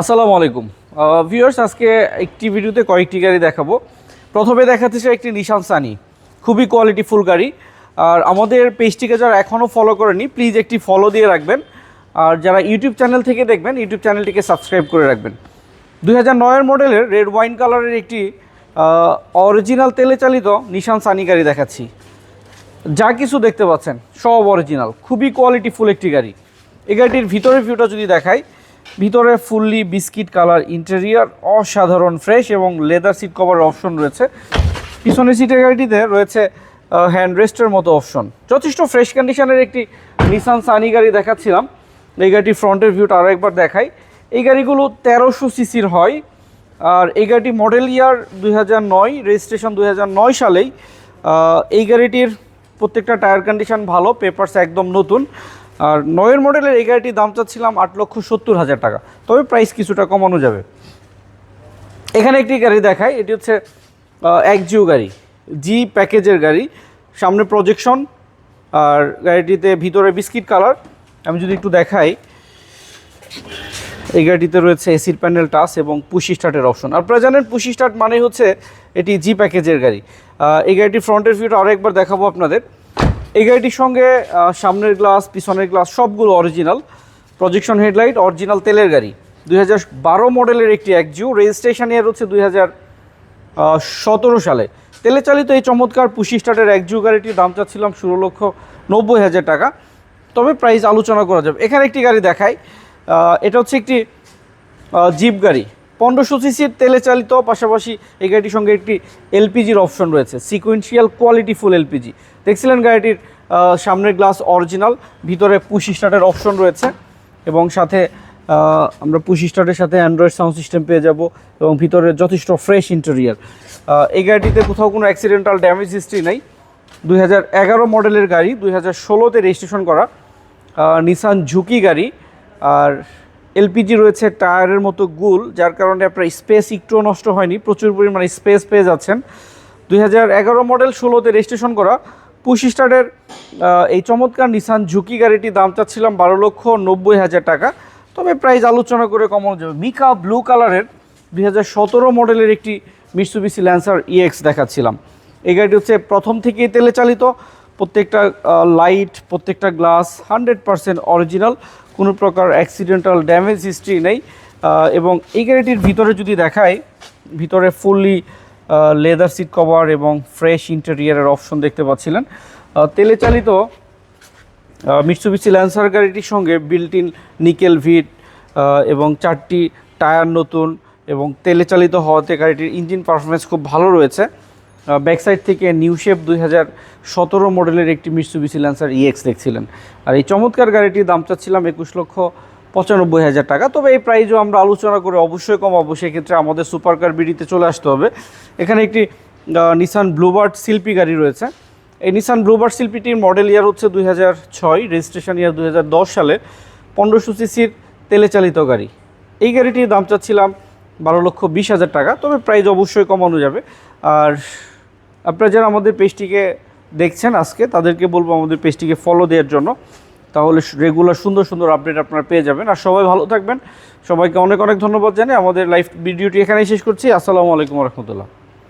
আসসালামু আলাইকুম। ভিউয়ার্স আজকে একটি ভিডিওতে কয়েকটি গাড়ি দেখাবো। প্রথমে দেখাতে চাই একটি নিশান সানি খুবই কোয়ালিটিফুল গাড়ি। আর আমাদের পেজটিকে যারা এখনও ফলো করেনি প্লিজ একটি ফলো দিয়ে রাখবেন। আর যারা ইউটিউব চ্যানেল থেকে দেখবেন ইউটিউব চ্যানেলটিকে সাবস্ক্রাইব করে রাখবেন। দুই হাজার নয়ের মডেলের রেড ওয়াইন কালারের একটি অরিজিনাল তেলে চালিত নিশান সানি গাড়ি দেখাচ্ছি। যা কিছু দেখতে পাচ্ছেন, সব অরিজিনাল খুবই কোয়ালিটিফুল একটি গাড়ি। এই গাড়িটির ভিতরের ভিউটা যদি দেখাই ভিতরে ফুললি বিস্কিট কালার ইন্টেরিয়ার, অসাধারণ ফ্রেশ এবং লেদার সিট কভার অপশন রয়েছে। পিছনের সিটের গাড়িটিতে রয়েছে হ্যান্ড রেস্টের মতো অপশন। যথেষ্ট ফ্রেশ কন্ডিশনের একটি নিসান সানি গাড়ি দেখাচ্ছিলাম। এই গাড়িটির ফ্রন্টের ভিউটা আরও একবার দেখাই। এই গাড়িগুলো তেরোশো সিসির হয়। আর এই গাড়িটি মডেল ইয়ার দুই হাজার নয় রেজিস্ট্রেশন দুই হাজার নয় সালেই। এই গাড়িটির প্রত্যেকটা টায়ার কন্ডিশন ভালো পেপারস একদম নতুন। আর নয়ের মডেলের এই গাড়িটির দাম চাচ্ছিলাম আট লক্ষ সত্তর হাজার টাকা। তবে প্রাইস কিছুটা কমানো যাবে। এখানে একটি গাড়ি দেখাই, এটি হচ্ছে এক জিও গাড়ি জি প্যাকেজের গাড়ি। সামনে প্রজেকশন আর গাড়িটিতে ভিতরে বিস্কিট কালার আমি যদি একটু দেখাই, এই গাড়িটিতে রয়েছে এসির প্যানেল টাচ এবং পুশি স্টার্টের অপশন আপনারা জানেন পুশি স্টার্ট মানে হচ্ছে এটি জি প্যাকেজের গাড়ি। এই গাড়িটির ফ্রন্টের ভিউটা আরও একবার দেখাবো আপনাদের। এই গাড়িটির সঙ্গে সামনের গ্লাস পিছনের গ্লাস সবগুলো অরিজিনাল প্রজেকশন হেডলাইট অরিজিনাল তেলের গাড়ি। দুই মডেলের একটি একজিও। রেজিস্ট্রেশন ইয়ার হচ্ছে দুই সতেরো সালে। তেলে চালিত এই চমৎকার পুশি স্টার্টের একজিও গাড়িটির দাম চাচ্ছিলাম ষোলো লক্ষ নব্বই হাজার টাকা। তবে প্রাইস আলোচনা করা যাবে। এখানে একটি গাড়ি দেখাই। এটা হচ্ছে একটি জিপ গাড়ি। পনেরোশো সিসির তেলে চালিত, পাশাপাশি এই গাড়িটির সঙ্গে একটি এলপিজির অপশন রয়েছে সিকুয়েন্সিয়াল কোয়ালিটি ফুল এলপিজি দেখছিলেন গাড়িটির সামনের গ্লাস অরিজিনাল ভিতরে পুশি স্টার্টের অপশন রয়েছে এবং সাথে আমরা পুশি স্টার্টের সাথে অ্যান্ড্রয়েড সাউন্ড সিস্টেম পেয়ে যাব এবং ভিতরে যথেষ্ট ফ্রেশ ইন্টেরিয়ার এই গাড়িটিতে কোথাও কোনো অ্যাক্সিডেন্টাল ড্যামেজ হিস্ট্রি নেই। দুই হাজার এগারো মডেলের গাড়ি, দুই হাজার ষোলোতে রেজিস্ট্রেশন করা নিসান ঝুঁকি গাড়ি। আর এলপিজি রয়েছে টায়ারের মতো গুল, যার কারণে আপনার স্পেস একটুও নষ্ট হয়নি। প্রচুর পরিমাণে স্পেস পেয়ে যাচ্ছেন। দুই হাজার এগারো মডেল ষোলোতে রেজিস্ট্রেশন করা। পুশ স্টার্টের এই চমৎকার নিসান ঝুঁকি গাড়িটির দাম চাচ্ছিলাম বারো লক্ষ নব্বই হাজার টাকা। তবে প্রাইস আলোচনা করে কমানো যাবে। মিকা ব্লু কালারের দুই হাজার সতেরো মডেলের একটি মিসুবিসি ল্যান্সার ইএক্স দেখাচ্ছিলাম। এই গাড়িটি হচ্ছে প্রথম থেকেই তেলে চালিত। প্রত্যেকটা লাইট প্রত্যেকটা গ্লাস হান্ড্রেড পারসেন্ট অরিজিনাল কোনো প্রকার অ্যাক্সিডেন্টাল ড্যামেজ হিস্ট্রি নেই। এবং এই গাড়িটির ভিতরে যদি দেখায় ভিতরে ফুললি লেদার সিট কভার এবং ফ্রেশ ইন্টেরিয়ারের অপশন দেখতে পাচ্ছিলেন। তেলে চালিত মিটসুবিসি ল্যান্সার গাড়িটির সঙ্গে বিল্ট ইন নিকেল ভিট এবং চারটি টায়ার নতুন এবং তেলে চালিত হওয়াতে গাড়িটির ইঞ্জিন পারফরমেন্স খুব ভালো রয়েছে। ব্যাক সাইড থেকে নিউ শেপ দুই হাজার সতেরো মডেলের একটি মিটসুবিসি ল্যান্সার ইএক্স দেখছিলেন। আর এই চমৎকার গাড়িটির দাম চাচ্ছিলাম একুশ লক্ষ পঁচানব্বই হাজার টাকা। তবে এই প্রাইজও আমরা আলোচনা করে অবশ্যই কমাবো, সেক্ষেত্রে আমাদের সুপার কার বিডিতে চলে আসতে হবে। এখানে একটি নিসান ব্লুবার্ড শিল্পী গাড়ি রয়েছে। এই নিসান ব্লুবার্ড শিল্পীটির মডেল ইয়ার হচ্ছে দুই হাজার ছয় রেজিস্ট্রেশন ইয়ার দুই হাজার দশ সালে পনেরোশো সিসির তেলে চালিত গাড়ি। এই গাড়িটির দাম চাচ্ছিলাম বারো লক্ষ বিশ হাজার টাকা, তবে প্রাইস অবশ্যই কমানো যাবে। আর আপনারা যারা আমাদের পেজটিকে দেখছেন আজকে, তাদেরকে বলব আমাদের পেজটিকে ফলো দেওয়ার জন্য। তাহলে রেগুলার সুন্দর সুন্দর আপডেট আপনারা পেয়ে যাবেন। আর সবাই ভালো থাকবেন। সবাইকে অনেক অনেক ধন্যবাদ জানাই আমাদের লাইভ ভিডিওটি এখানেই শেষ করছি। আসসালামু আলাইকুম রহমতুল্লাহ।